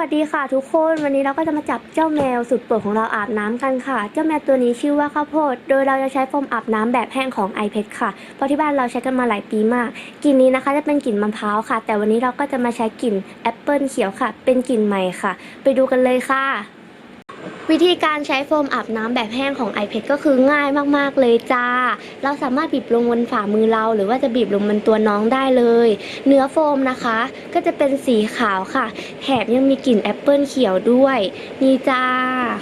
วัสดีค่ะทุกคนวันนี้เราก็จะมาจับเจ้าแมวสุดโปรดของเราอาบน้ำกันค่ะ เจ้าแมวตัวนี้ชื่อว่าข้าวโพด โดยเราจะใช้โฟมอาบน้ำแบบแห้งของ iPad ค่ะเพราะที่บ้านเราใช้กันมาหลายปีมากกลิ่นนี้นะคะจะเป็นกลิ่นมะพร้าวค่ะ แต่วันนี้เราก็จะมาใช้กลิ่นแอปเปิลเขียวค่ะ เป็นกลิ่นใหม่ค่ะ ไปดูกันเลยค่ะ วิธีการใช้โฟมอาบน้ำแบบแห้งของ i p a d ก็คือง่ายมากๆเลยจ้า เราสามารถบีบลงบนฝ่ามือเรา หรือว่าจะบีบลงบนตัวน้องได้เลย เนื้อโฟมนะคะ ก็จะเป็นสีขาวค่ะ แถมยังมีกลิ่นแอปเปิลเขียวด้วย นี่จ้า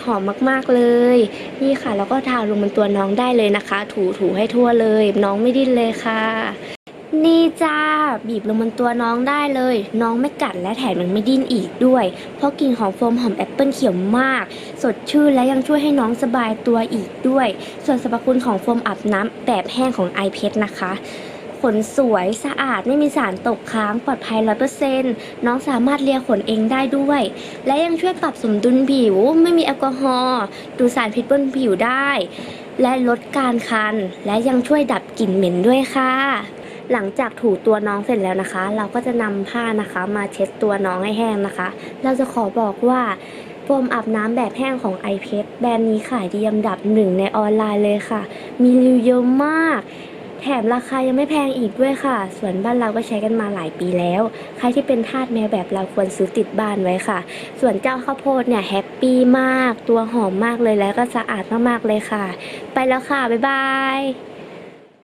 หอมมากๆเลย นี่ค่ะ แล้วก็ทาลงบนตัวน้องได้เลยนะคะ ถูถูๆให้ทั่วเลย น้องไม่ดิ้นเลยค่ะ นี่จ้า บีบลงบนตัวน้องได้เลย น้องไม่กัดและแถมยังไม่ดิ้นอีกด้วย เพราะกลิ่นของโฟมหอมแอปเปิลเขียวมาก สดชื่นและยังช่วยให้น้องสบายตัวอีกด้วย ส่วนสรรพคุณของโฟมอาบน้ำแบบแห้งของ i p e t นะคะขนสวยสะอาดไม่มีสารตกค้างปลอดภัย 100%น้องสามารถเลียขนเองได้ด้วย และยังช่วยปรับสมดุลผิว ไม่มีแอลกอฮอล์ดูดสารพิษบนผิวได้ และลดการคัน และยังช่วยดับกลิ่นเหม็นด้วยค่ะ หลังจากถูตัวน้องเสร็จแล้วนะคะ เราก็จะนำผ้านะคะมาเช็ดตัวน้องให้แห้งนะคะ เราจะขอบอกว่าโฟมอาบน้ำแบบแห้งของ i p e t แบรนด์นี้ขายดีอันดับหนึ่งในออนไลน์เลยค่ะ มีรีวิวเยอะมาก แถมราคายังไม่แพงอีกด้วยค่ะ ส่วนบ้านเราก็ใช้กันมาหลายปีแล้ว ใครที่เป็นทาสแมวแบบเราควรซื้อติดบ้านไว้ค่ะ ส่วนเจ้าข้าวโพดเนี่ยแฮปปี้มาก ตัวหอมมากเลยแล้วก็สะอาดมากๆเลยค่ะ ไปแล้วค่ะ บ๊ายบาย